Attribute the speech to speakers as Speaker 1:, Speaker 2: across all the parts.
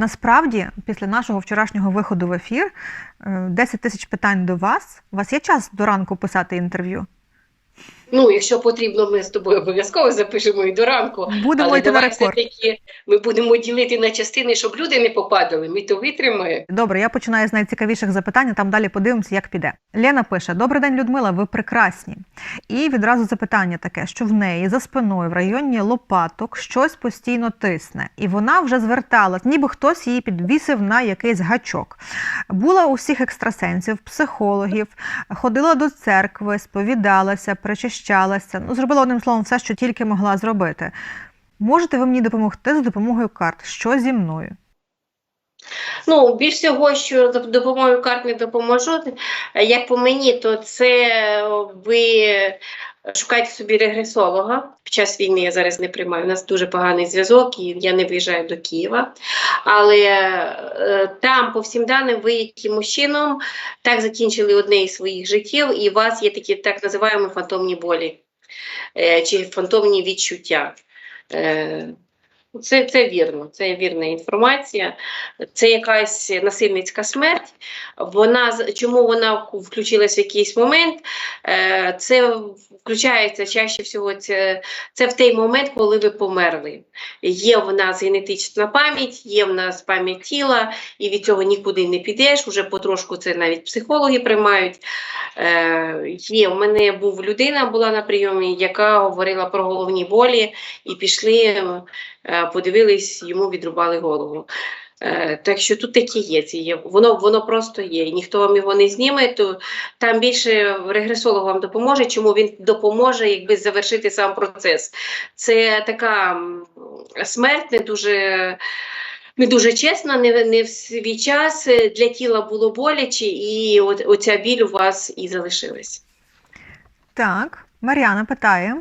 Speaker 1: Насправді, після нашого вчорашнього виходу в ефір, е, 10 тисяч питань до вас. У вас є час до ранку писати інтерв'ю?
Speaker 2: Ну, якщо потрібно, ми з тобою обов'язково запишемо і до ранку.
Speaker 1: Будемо йти на рекорд.
Speaker 2: все-таки ми будемо ділити на частини, щоб люди не попадали. Ми то витримаємо.
Speaker 1: Добре, я починаю з найцікавіших запитань, там далі подивимося, як піде. Лена пише: Добрий день, Людмила, ви прекрасні. І відразу запитання таке, що в неї за спиною в районі лопаток щось постійно тисне, і вона вже зверталась, ніби хтось її підвісив на якийсь гачок. Була у всіх екстрасенсів, психологів, ходила до церкви, сповідалася, причащалася. Ну, зробила одним словом все, що тільки могла зробити. Можете ви мені допомогти за допомогою карт? Що зі мною?
Speaker 2: Ну, більш всього, що за допомогою карт не допоможу, е, як по мені, то це ви шукайте собі регресолога. Під час війни я зараз не приймаю. У нас дуже поганий зв'язок, і я не виїжджаю до Києва. Але е, там, по всім даним, ви якимось чином так закінчили одне із своїх життів, і у вас є такі так називаємо фантомні болі е, чи фантомні відчуття. Е, це, це вірно, це вірна інформація. Це якась насильницька смерть. Вона чому вона включилась в якийсь момент? Е, Це включається чаще всього. Це, це в той момент, коли ви померли. Є в нас генетична пам'ять, є в нас пам'ять тіла, і від цього нікуди не підеш. Уже потрошку це навіть психологи приймають. Е, Є у мене був людина, була на прийомі, яка говорила про головні болі, і пішли, подивились, йому відрубали голову. Е, Так що тут такі є, є. Воно, воно просто є. І ніхто вам його не зніме, то там більше регресолог вам допоможе, чому він допоможе якби завершити сам процес. Це така смерть не дуже. Не дуже чесна, не, не в свій час е, для тіла було боляче, і от, оця біль у вас і залишилась.
Speaker 1: Так, Мар'яна питає.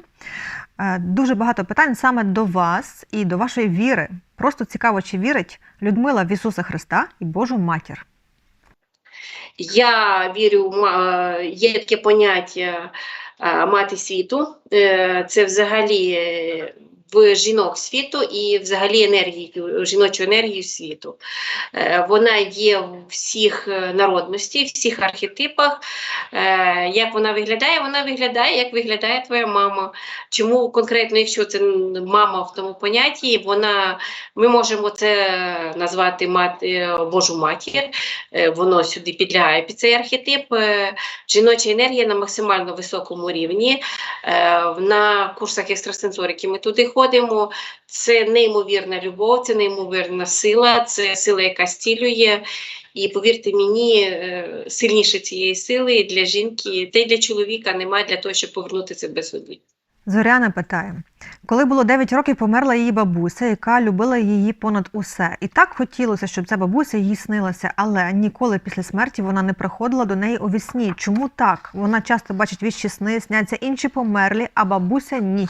Speaker 1: Е, Дуже багато питань саме до вас і до вашої віри. Просто цікаво, чи вірить Людмила в Ісуса Христа і Божу матір.
Speaker 2: Я вірю, е, є таке поняття е, мати світу. Це взагалі в жінок світу і взагалі енергії, жіночу енергію світу. Е, Вона є в всіх е, народності, всіх архетипах. Е, Як вона виглядає? Вона виглядає, як виглядає твоя мама. Чому конкретно, якщо це мама в тому понятті, вона ми можемо це назвати мати Божу матір. Воно сюди підлягає під цей архетип. Жіноча енергія на максимально високому рівні. На курсах екстрасенсорики ми туди ходимо. Це неймовірна любов, це неймовірна сила, це сила, яка стілює. І повірте мені, е, сильніше цієї сили для жінки та й для чоловіка немає для того, щоб повернути себе собі.
Speaker 1: Зоряна питає: коли було 9 років, померла її бабуся, яка любила її понад усе. І так хотілося, щоб ця бабуся їй снилася, але ніколи після смерті вона не приходила до неї у вісні. Чому так? Вона часто бачить віщі сни, сняться інші померлі, а бабуся ні.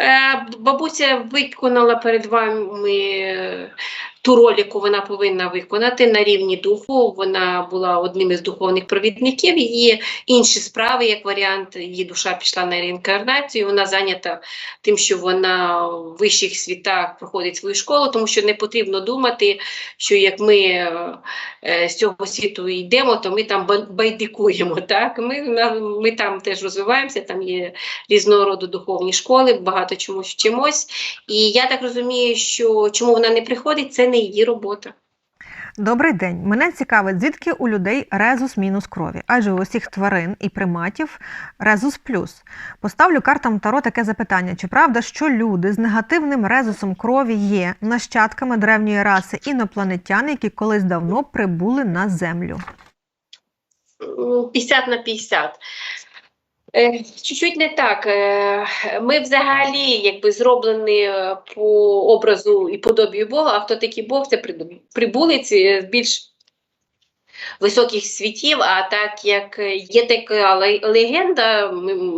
Speaker 2: Е, Бабуся виконала перед вами е, ту роль, яку вона повинна виконати на рівні духу. Вона була одним із духовних провідників. Її інші справи, як варіант, її душа пішла на реінкарнацію. Вона зайнята тим, що вона в вищих світах проходить свою школу, тому що не потрібно думати, що як ми е, з цього світу йдемо, то ми там байдикуємо. Так? Ми, ми там теж розвиваємося, там є різного роду духовні школи, багато чомусь вчимось. І я так розумію, що чому вона не приходить, це не її робота.
Speaker 1: Добрий день. Мене цікавить, звідки у людей резус мінус крові, адже у усіх тварин і приматів резус плюс. Поставлю картам Таро таке запитання: чи правда, що люди з негативним резусом крові є нащадками древньої раси інопланетян, які колись давно прибули на землю?
Speaker 2: М, 50 на 50. Е, Чуть-чуть не так. Е, Ми взагалі якби зроблені е, по образу і подобію Бога, а хто такий Бог, це прибулиці більш високих світів, а так як є така легенда,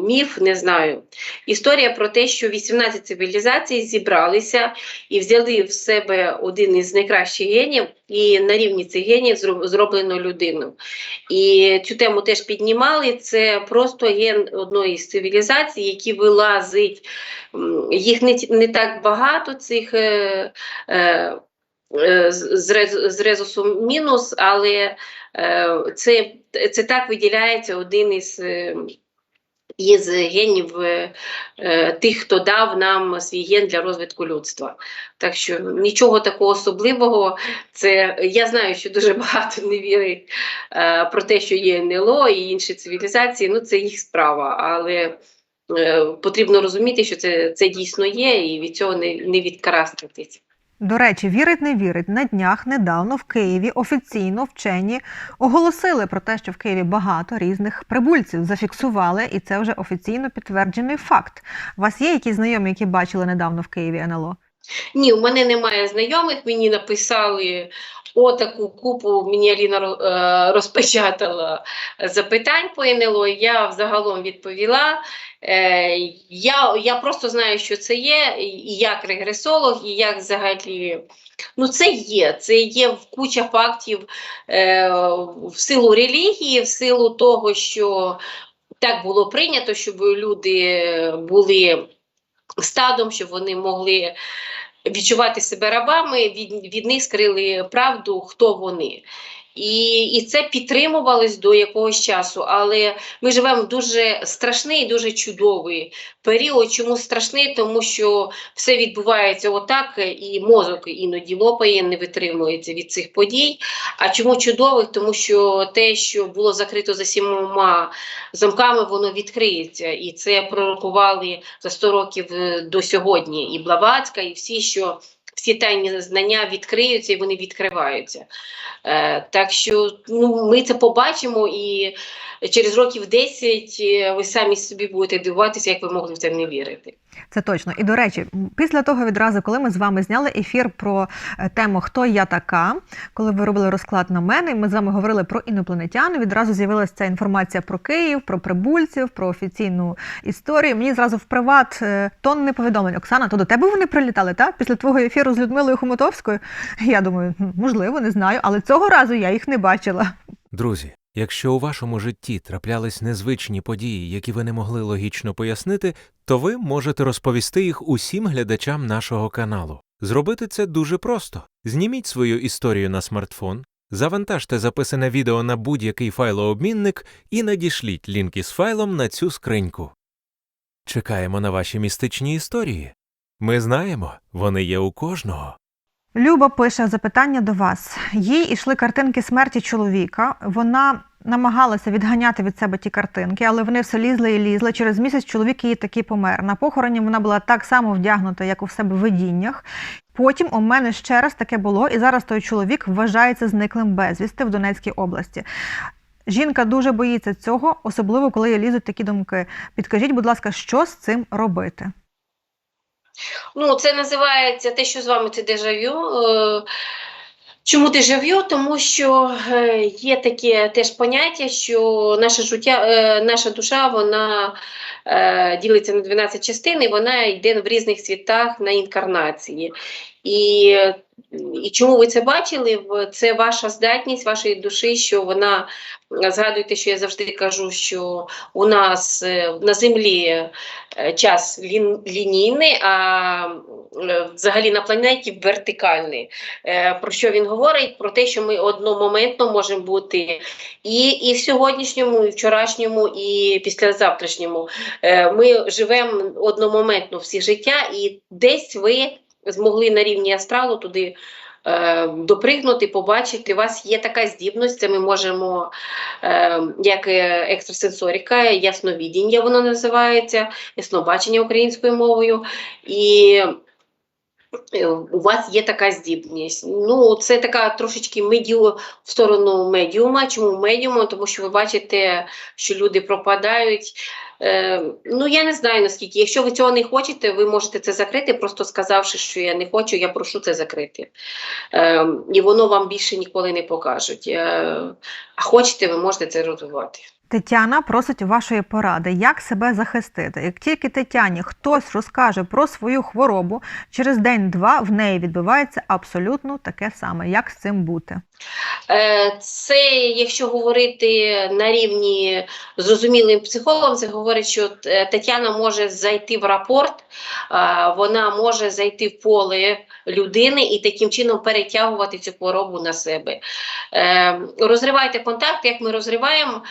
Speaker 2: міф, не знаю. Історія про те, що 18 цивілізацій зібралися і взяли в себе один із найкращих генів, і на рівні цих генів зроблено людину. І цю тему теж піднімали. Це просто ген одної з цивілізацій, які вилазить. Їх не, не так багато цих. Е, е, з з рез- резусом мінус, але е, це, це так виділяється один із. е, Із генів е, е, тих, хто дав нам свій ген для розвитку людства. Так що нічого такого особливого. Це я знаю, що дуже багато не вірить е, про те, що є НЛО і інші цивілізації. Ну це їх справа, але е, потрібно розуміти, що це, це дійсно є, і від цього не, не відкараститись.
Speaker 1: До речі, вірить не вірить. На днях недавно в Києві офіційно вчені оголосили про те, що в Києві багато різних прибульців зафіксували, і це вже офіційно підтверджений факт. У вас є якісь знайомі, які бачили недавно в Києві НЛО?
Speaker 2: Ні, у мене немає знайомих, мені написали отаку купу, мені Аліна е, розпечатала запитань по НЛО, я взагалом відповіла. Е, Я, я просто знаю, що це є, і як регресолог, і як взагалі. Ну, це є. Це є куча фактів е, в силу релігії, в силу того, що так було прийнято, щоб люди були стадом, щоб вони могли відчувати себе рабами, від, від них скрили правду, хто вони. І, і це підтримувалось до якогось часу. Але ми живемо в дуже страшний, дуже чудовий період. Чому страшний? Тому що все відбувається отак, і мозок іноді лопає, не витримується від цих подій. А чому чудовий? Тому що те, що було закрито за сімома замками, воно відкриється. І це пророкували за 100 років е, до сьогодні. І Блаватська, і всі, що всі тайні знання відкриються і вони відкриваються. Е, так що ну, ми це побачимо, і через років 10 е, ви самі собі будете дивуватися, як ви могли в це не вірити.
Speaker 1: Це точно. І до речі, після того відразу, коли ми з вами зняли ефір про е, тему Хто я така, коли ви робили розклад на мене, і ми з вами говорили про інопланетян. Відразу з'явилася ця інформація про Київ, про прибульців, про офіційну історію. Мені зразу в приват е, тонни повідомлень. Оксана, то до тебе вони прилітали, так? Після твого ефіру з Людмилою Хомутовською? Я думаю, можливо, не знаю, але цього разу я їх не бачила.
Speaker 3: Друзі, якщо у вашому житті траплялись незвичні події, які ви не могли логічно пояснити, то ви можете розповісти їх усім глядачам нашого каналу. Зробити це дуже просто. Зніміть свою історію на смартфон, завантажте записане відео на будь-який файлообмінник і надішліть лінк із файлом на цю скриньку. Чекаємо на ваші містичні історії. Ми знаємо, вони є у кожного.
Speaker 1: Люба пише запитання до вас. Їй ішли картинки смерті чоловіка. Вона намагалася відганяти від себе ті картинки, але вони все лізли і лізли. Через місяць чоловік її таки помер. На похороні вона була так само вдягнута, як у себе в видіннях. Потім у мене ще раз таке було, і зараз той чоловік вважається зниклим безвісти в Донецькій області. Жінка дуже боїться цього, особливо коли лізуть такі думки. Підкажіть, будь ласка, що з цим робити?
Speaker 2: Ну, це називається те, що з вами це дежавю. Е, Чому дежавю? Тому що е, є таке теж поняття, що наша життя, е, наша душа вона ділиться на 12 частин, і вона йде в різних світах на інкарнації. І, і чому ви це бачили? Це ваша здатність вашої душі, що вона згадуйте, що я завжди кажу, що у нас е, на землі е, час лін, лінійний, а е, взагалі на планеті вертикальний. Про що він говорить? Про те, що ми одномоментно можемо бути і, і в сьогоднішньому, і вчорашньому, і післязавтрашньому. Ми живемо одномоментно всі життя, і десь ви змогли на рівні астралу туди. е, Допригнути, побачити, у вас є така здібність, це ми можемо, е, як екстрасенсоріка, ясновідіння воно називається, яснобачення українською мовою. І у вас є така здібність. Ну, це така трошечки медіу в сторону медіума. Чому медіума? Тому що ви бачите, що люди пропадають. Е, ну, я не знаю наскільки. Якщо ви цього не хочете, ви можете це закрити, просто сказавши, що я не хочу, я прошу це закрити. Е, і воно вам більше ніколи не покажуть. Е, а хочете, ви можете це розвивати.
Speaker 1: Тетяна просить вашої поради, як себе захистити. Як тільки Тетяні хтось розкаже про свою хворобу, через день-два в неї відбувається абсолютно таке саме. Як з цим бути?
Speaker 2: Е, Це, якщо говорити на рівні зрозумілим психологом, це говорить, що е, Тетяна може зайти в рапорт, е, вона може зайти в поле людини і таким чином перетягувати цю хворобу на себе. Розривайте контакт, як ми розриваємо.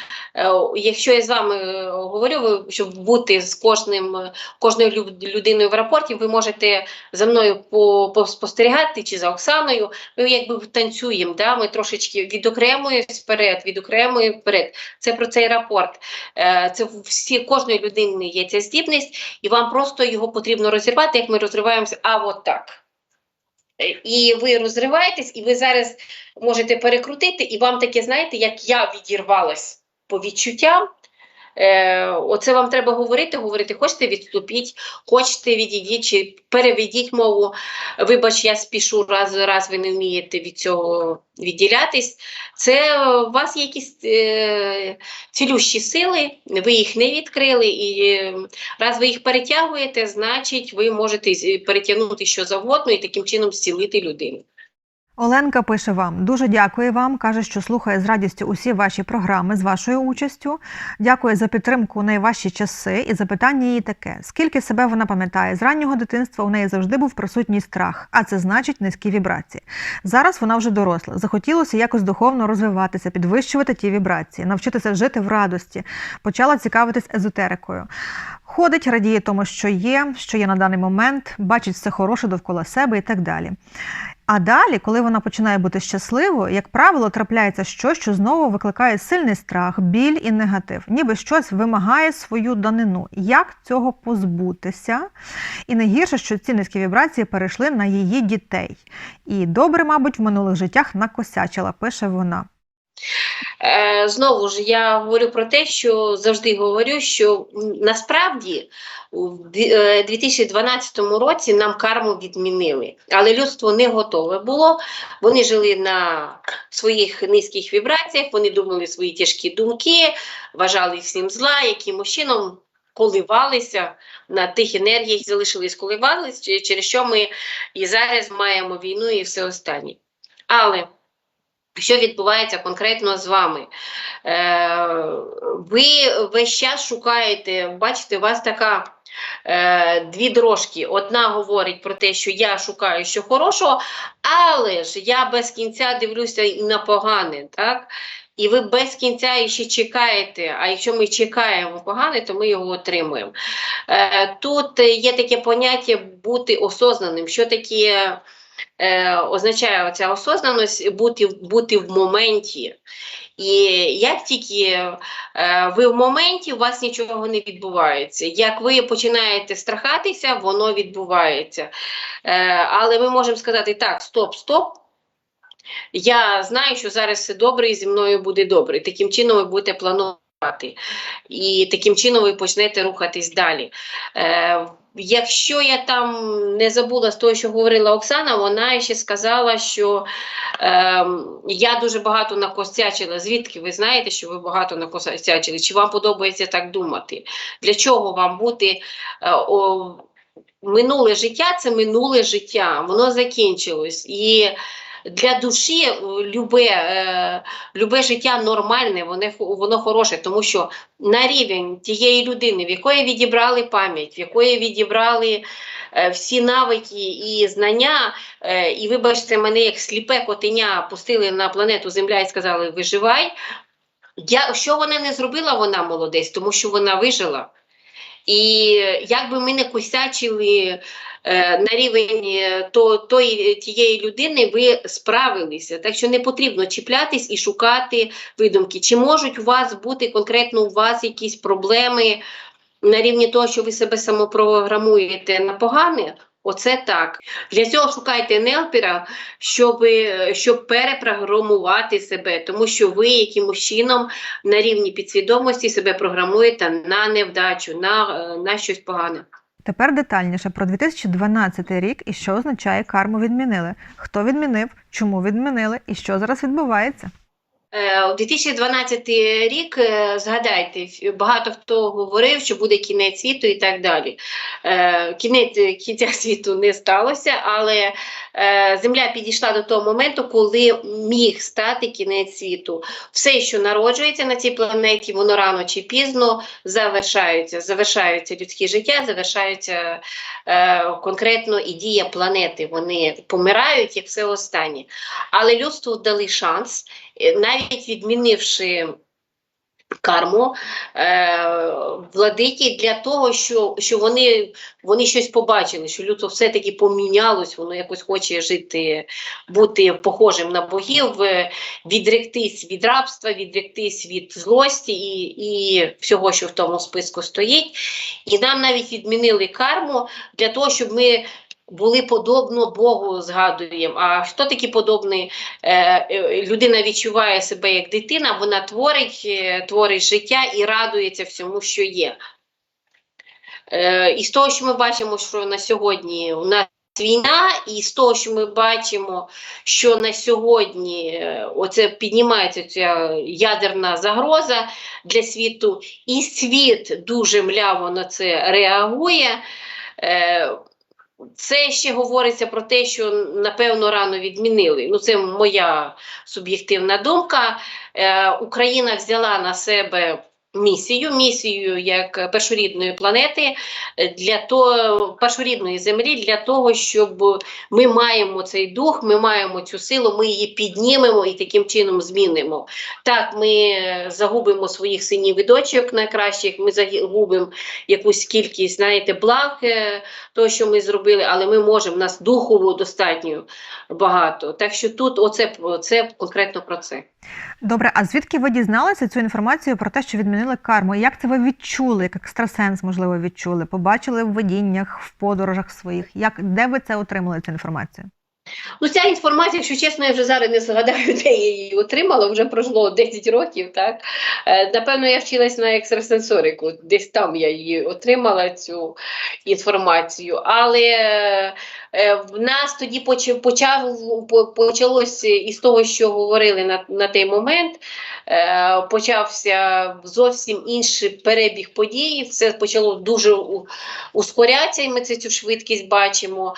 Speaker 2: Якщо я з вами е, говорю, щоб бути з кожним, е, кожною людиною в рапорті, ви можете за мною по- поспостерігати чи за Оксаною. Ми якби танцюємо, да? ми трошечки відокремуємось вперед, відокремуємо вперед. Це про цей рапорт. Е, Це всі кожної людини є ця здібність, і вам просто його потрібно розірвати, як ми розриваємося, а от так. І ви розриваєтесь, і ви зараз можете перекрутити, і вам таке, знаєте, як я відірвалась по відчуттям. Е, оце вам треба говорити, говорити, хочете відступіть, хочете відійдіть чи переведіть мову. Вибач, я спішу раз раз ви не вмієте від цього відділятись. Це у вас є якісь е, цілющі сили, ви їх не відкрили, і е, раз ви їх перетягуєте, значить ви можете перетягнути що завгодно і таким чином зцілити людину.
Speaker 1: Оленка пише вам: дуже дякую вам. каже, що слухає з радістю усі ваші програми з вашою участю. Дякує за підтримку у найважчі часи. І запитання її таке: скільки себе вона пам'ятає з раннього дитинства у неї завжди був присутній страх, а це значить низькі вібрації. Зараз вона вже доросла. Захотілося якось духовно розвиватися, підвищувати ті вібрації, навчитися жити в радості. Почала цікавитись езотерикою. Ходить, радіє тому, що є, що є на даний момент, бачить все хороше довкола себе і так далі. А далі, коли вона починає бути щасливою, як правило, трапляється щось, що знову викликає сильний страх, біль і негатив, ніби щось вимагає свою данину. Як цього позбутися? І найгірше, що ці низькі вібрації перейшли на її дітей. І добре, мабуть, в минулих життях накосячила, пише вона.
Speaker 2: Е, знову ж я говорю про те, що завжди говорю, що насправді у е, 2012 році нам карму відмінили, але людство не готове було. Вони жили на своїх низьких вібраціях, вони думали свої тяжкі думки, вважали всім зла, якимось чином коливалися на тих енергіях, залишились коливалися, через що ми і зараз маємо війну і все останнє. Але що відбувається конкретно з вами? Е, ви весь час шукаєте, бачите, у вас така е, дві дорожки. Одна говорить про те, що я шукаю що хорошого, але ж я без кінця дивлюся і на погане. Так? І ви без кінця іще чекаєте. А якщо ми чекаємо погане, то ми його отримуємо. Е, тут є таке поняття бути осознаним. Що таке е, означає оця осознаність бути, бути в моменті. І як тільки е, ви в моменті, у вас нічого не відбувається. Як ви починаєте страхатися, воно відбувається. Е, але ми можемо сказати: так, стоп, стоп. Я знаю, що зараз все добре і зі мною буде добре. Таким чином ви будете планувати. І таким чином ви почнете рухатись далі. Е, якщо я там не забула з того, що говорила Оксана, вона ще сказала, що е, я дуже багато накосячила. Звідки ви знаєте, що ви багато накосячили? Чи вам подобається так думати? Для чого вам бути е, о, минуле життя це минуле життя, воно закінчилось. І для душі е, любе, е, любе життя нормальне, воно, воно хороше, тому що на рівень тієї людини, в якої відібрали пам'ять, в якої відібрали е, всі навики і знання, і вибачте мене, як сліпе котеня пустили на планету Земля і сказали виживай. Я, що вона не зробила, вона молодець, тому що вона вижила. І як би ми не косячили е, на рівень е, то, тої, тієї людини, ви справилися. Так що не потрібно чіплятись і шукати видумки. Чи можуть у вас бути конкретно у вас якісь проблеми на рівні того, що ви себе самопрограмуєте на погане? Оце так. Для цього шукайте нелпера, щоб, щоб перепрограмувати себе, тому що ви якимось чином на рівні підсвідомості себе програмуєте на невдачу, на, е, на щось погане.
Speaker 1: Тепер детальніше про 2012 рік і що означає карму відмінили. Хто відмінив, чому відмінили і що зараз відбувається?
Speaker 2: Е, У 2012 рік, е, згадайте, багато хто говорив, що буде кінець світу і так далі. Е, Кінець кінця світу не сталося, але Земля підійшла до того моменту, коли міг стати кінець світу. Все, що народжується на цій планеті, воно рано чи пізно завершається. Завершається людське життя, завершається е, конкретно і дія планети. Вони помирають як все останнє. Але людству дали шанс, е, навіть відмінивши карму е, владикі для того, що, що вони, вони щось побачили, що людство все-таки помінялось, воно якось хоче жити, бути похожим на богів, е, відректись від рабства, відректись від злості і, і всього, що в тому списку стоїть. І нам навіть відмінили карму для того, щоб ми були подобно Богу, згадуємо. А хто такий подобний? Е, е, людина відчуває себе як дитина, вона творить, е, творить життя і радується всьому, що є. І з того, що ми бачимо, що на сьогодні у нас війна, і з того, що ми бачимо, що на сьогодні оце піднімається ця ядерна загроза для світу, і світ дуже мляво на це реагує. Це ще говориться про те, що напевно рано відмінили. Ну, це моя суб'єктивна думка. Е, Україна взяла на себе місію, місію як першорідної планети е, для того, першорідної землі для того, щоб ми маємо цей дух, ми маємо цю силу, ми її піднімемо і таким чином змінимо. Так, ми е, загубимо своїх синів і дочок найкращих, ми загубимо якусь кількість, знаєте, благ. е, того, що ми зробили, але ми можемо, в нас духово достатньо багато. Так що тут оце, це конкретно про це.
Speaker 1: Добре, а звідки ви дізналися цю інформацію про те, що відмінили карму? Як це ви відчули, як екстрасенс, можливо, відчули? Побачили в видіннях, в подорожах своїх? Як де ви це отримали цю інформацію?
Speaker 2: Ну, ця інформація, якщо чесно, я вже зараз не згадаю, де я її отримала, вже пройшло 10 років. Так? Е, напевно, я вчилась на екстрасенсорику, десь там я її отримала, цю інформацію. Але е, в нас тоді почав, почав, по- почалось із того, що говорили на, на той момент. Е, почався зовсім інший перебіг подій. Все почало дуже ускорятися, і ми цю швидкість бачимо.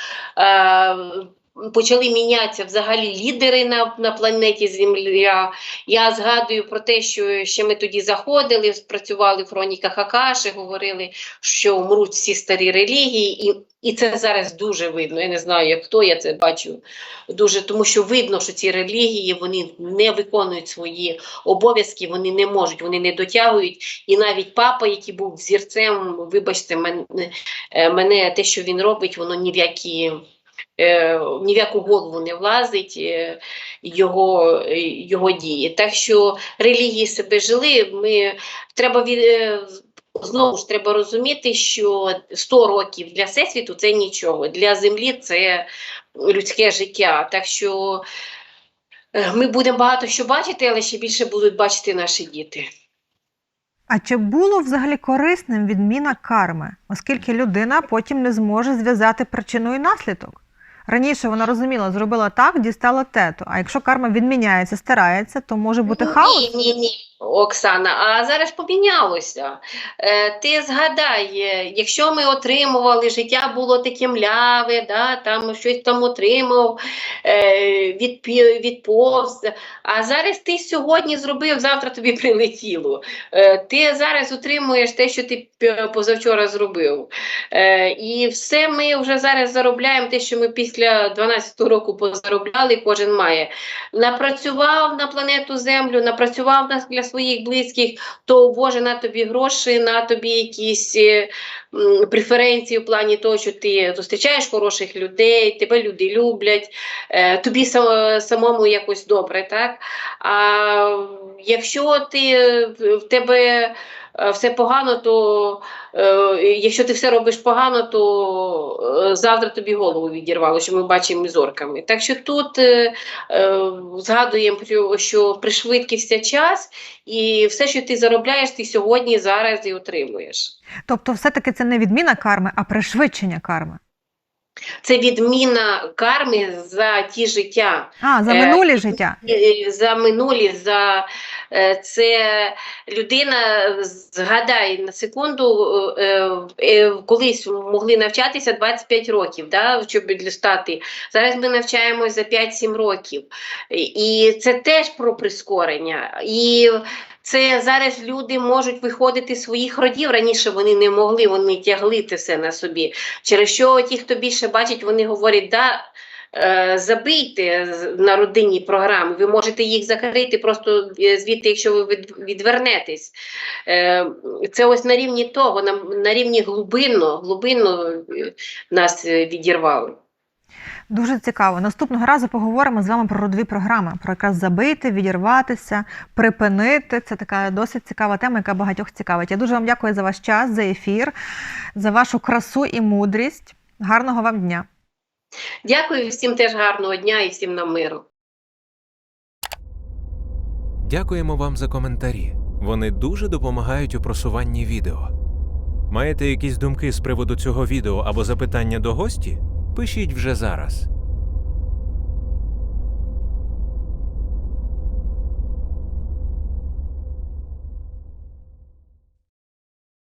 Speaker 2: Почали мінятися взагалі лідери на, на планеті Земля. Я згадую про те, що ще ми тоді заходили, працювали в хроніках Акаши, говорили, що умруть всі старі релігії, і, і це зараз дуже видно. Я не знаю, як хто я це бачу. Дуже, тому що видно, що ці релігії вони не виконують свої обов'язки, вони не можуть, вони не дотягують. І навіть папа, який був взірцем, вибачте, мене, мене те, що він робить, воно ні в які. Е, ні в яку голову не влазить е, його, е, його дії. Так що релігії себе жили. Ми треба від, знову ж треба розуміти, що 100 років для всесвіту це нічого. Для землі це людське життя. Так що ми будемо багато що бачити, але ще більше будуть бачити наші діти.
Speaker 1: А чи було взагалі корисним відміна карми, оскільки людина потім не зможе зв'язати причину і наслідок? Раніше вона розуміла, зробила так, дістала тето. А якщо карма відміняється, старається, то може бути хаос?
Speaker 2: Ні, ні, ні, Оксана, а зараз помінялося. Е, ти згадай, е, якщо ми отримували, життя було таке мляве, да, там щось там отримав, е, відповз. А зараз ти сьогодні зробив, завтра тобі прилетіло. Ти зараз отримуєш те, що ти позавчора зробив. І все ми вже зараз заробляємо те, що ми після 12 року позаробляли, кожен має напрацював на планету Землю, напрацював нас для своїх близьких, то Боже, на тобі гроші, на тобі якісь е, преференції в плані того, що ти зустрічаєш хороших людей, тебе люди люблять, е, тобі самому якось добре, так? А якщо ти в тебе все погано, то е, якщо ти все робиш погано, то е, завтра тобі голову відірвало, що ми бачимо із орками. Так що тут е, е, згадуємо, що пришвидкився час, і все, що ти заробляєш, ти сьогодні зараз і отримуєш.
Speaker 1: Тобто, все-таки це не відміна карми, а пришвидшення карми.
Speaker 2: Це відміна карми за ті життя.
Speaker 1: А, за
Speaker 2: Е,
Speaker 1: минулі життя.
Speaker 2: Е, за минулі, за е, це людина згадай на секунду, е, е, колись могли навчатися 25 років, да, щоб стати. Зараз ми навчаємось за 5-7 років. І це теж про прискорення. І це зараз люди можуть виходити з своїх родів. Раніше вони не могли, вони тягли це все на собі. Через що ті, хто більше бачить, вони говорять, да. Е, Забийте на родинні програми, ви можете їх закрити просто е, звідти, якщо ви відвернетесь. Е, Це ось на рівні того, на, рівні глибинно, глибинно нас відірвали.
Speaker 1: Дуже цікаво. Наступного разу поговоримо з вами про родові програми, про якраз забити, відірватися, припинити. Це така досить цікава тема, яка багатьох цікавить. Я дуже вам дякую за ваш час, за ефір, за вашу красу і мудрість. Гарного вам дня!
Speaker 2: Дякую всім теж гарного дня і всім нам миру.
Speaker 3: Дякуємо вам за коментарі. Вони дуже допомагають у просуванні відео. Маєте якісь думки з приводу цього відео або запитання до гості? Пишіть вже зараз.